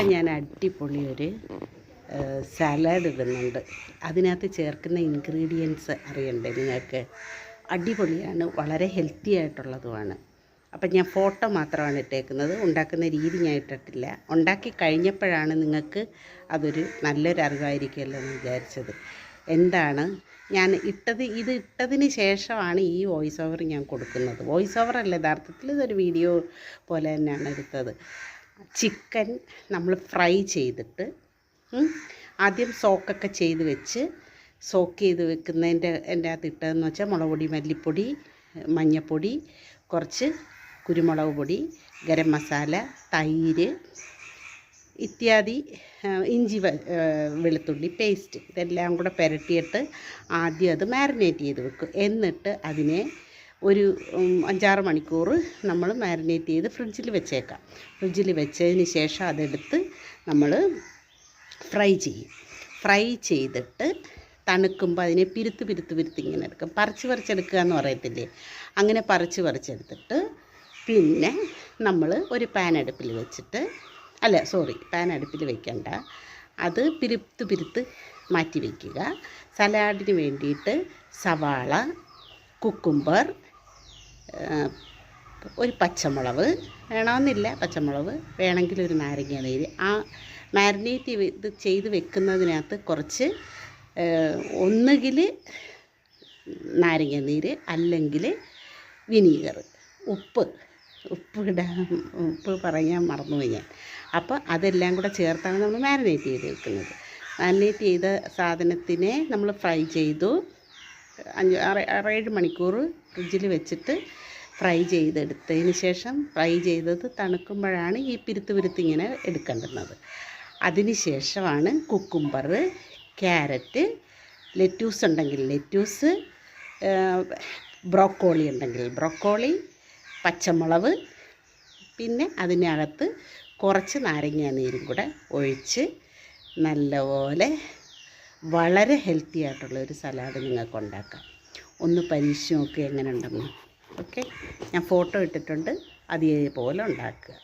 ഞാൻ അടിപൊളി ഒരു സാലഡ് ഇടുന്നുണ്ട്. അതിനകത്ത് ചേർക്കുന്ന ഇൻഗ്രീഡിയൻസ് അറിയണ്ടേ നിങ്ങൾക്ക്? അടിപൊളിയാണ് വളരെ ഹെൽത്തി ആയിട്ടുള്ളതുമാണ്. അപ്പം ഞാൻ ഫോട്ടോ മാത്രമാണ് ഇട്ടേക്കുന്നത്. ഉണ്ടാക്കുന്ന രീതി ഞാൻ ഇട്ടിട്ടില്ല. ഉണ്ടാക്കി കഴിഞ്ഞപ്പോഴാണ് നിങ്ങൾക്ക് അതൊരു നല്ലൊരു അറിവായിരിക്കുമല്ലോ എന്ന് വിചാരിച്ചത്. എന്താണ്? ഞാൻ ഇട്ടത് ഇത് ഇട്ടതിന് ശേഷമാണ് ഈ വോയിസ് ഓവർ ഞാൻ കൊടുക്കുന്നത്. വോയിസ് ഓവർ അല്ല യഥാർത്ഥത്തിൽ ഇതൊരു വീഡിയോ പോലെ തന്നെയാണ് എടുത്തത്. ചിക്കൻ നമ്മൾ ഫ്രൈ ചെയ്തിട്ട് ആദ്യം സോക്കൊക്കെ ചെയ്ത് വെച്ച് സോക്ക് ചെയ്ത് വെക്കുന്നതിന്റെ എന്റെ അകത്ത് ഇട്ടതെന്ന് വെച്ചാൽ മുളക് പൊടി മല്ലിപ്പൊടി മഞ്ഞൾപ്പൊടി കുറച്ച് കുരുമുളക് പൊടി ഗരം മസാല തൈര് ഇത്യാദി ഇഞ്ചി വെളുത്തുള്ളി പേസ്റ്റ് ഇതെല്ലാം കൂടെ പുരട്ടിയിട്ട് ആദ്യം അത് മാരിനേറ്റ് ചെയ്ത് വെക്കും. എന്നിട്ട് അതിനെ ഒരു അഞ്ചാറ് മണിക്കൂർ നമ്മൾ മാരിനേറ്റ് ചെയ്ത് ഫ്രിഡ്ജിൽ വെച്ചേക്കാം. ഫ്രിഡ്ജിൽ വെച്ചതിന് ശേഷം അതെടുത്ത് നമ്മൾ ഫ്രൈ ചെയ്യും. ഫ്രൈ ചെയ്തിട്ട് തണുക്കുമ്പോൾ അതിനെ പിരുത്ത് പിരുത്ത് പിരുത്ത് ഇങ്ങനെ എടുക്കും. പറിച്ച് പറിച്ചെടുക്കുക എന്ന് പറയത്തില്ലേ? അങ്ങനെ പറിച്ച് പറിച്ചെടുത്തിട്ട് പിന്നെ നമ്മൾ ഒരു പാൻ അടുപ്പിൽ വെച്ചിട്ട് അല്ല സോറി പാൻ അടുപ്പിൽ വെക്കണ്ട. അത് പിരുത്ത് പിരുത്ത് മാറ്റി വയ്ക്കുക സലാഡിന് വേണ്ടിയിട്ട് സവാള കുക്കുംബർ ഒരു പച്ചമുളക് വേണമെന്നില്ല പച്ചമുളക് വേണമെങ്കിൽ ഒരു നാരങ്ങ നീര് ആ മാരിനേറ്റ് ഇത് ചെയ്ത് വെക്കുന്നതിനകത്ത് കുറച്ച് ഒന്നുകിൽ നാരങ്ങ നീര് അല്ലെങ്കിൽ വിനീഗർ. ഉപ്പ് ഉപ്പ് ഇടാൻ ഉപ്പ് പറയാൻ മറന്നു ഞാൻ. അപ്പോൾ അതെല്ലാം കൂടെ ചേർത്താണ് നമ്മൾ മാരിനേറ്റ് ചെയ്ത് വെക്കുന്നത്. മാരിനേറ്റ് ചെയ്ത സാധനത്തിനെ നമ്മൾ ഫ്രൈ ചെയ്തു. അഞ്ച് ആറ് ആറേഴ് മണിക്കൂർ ഫ്രിഡ്ജിൽ വെച്ചിട്ട് ഫ്രൈ ചെയ്തെടുത്തതിന് ശേഷം ഫ്രൈ ചെയ്തത് തണുക്കുമ്പോഴാണ് ഈ പിരുത്ത് പിരുത്ത് ഇങ്ങനെ എടുക്കേണ്ടുന്നത്. അതിന് ശേഷമാണ് കുക്കുംബർ ക്യാരറ്റ് ലെറ്റ്യൂസ് ഉണ്ടെങ്കിൽ ലെറ്റ്യൂസ് ബ്രോക്കോളി ഉണ്ടെങ്കിൽ ബ്രോക്കോളി പച്ചമുളക് പിന്നെ അതിനകത്ത് കുറച്ച് നാരങ്ങ നീരും കൂടെ ഒഴിച്ച് നല്ലപോലെ വളരെ ഹെൽത്തി ആയിട്ടുള്ള ഒരു സലാഡ് നിങ്ങൾക്ക് ഉണ്ടാക്കാം. ഒന്ന് പരീക്ഷിച്ച് നോക്കുക എങ്ങനെ ഉണ്ടെന്ന് ഓക്കെ ഞാൻ ഫോട്ടോ ഇട്ടിട്ടുണ്ട്. അതേപോലെ ഉണ്ടാക്കുക.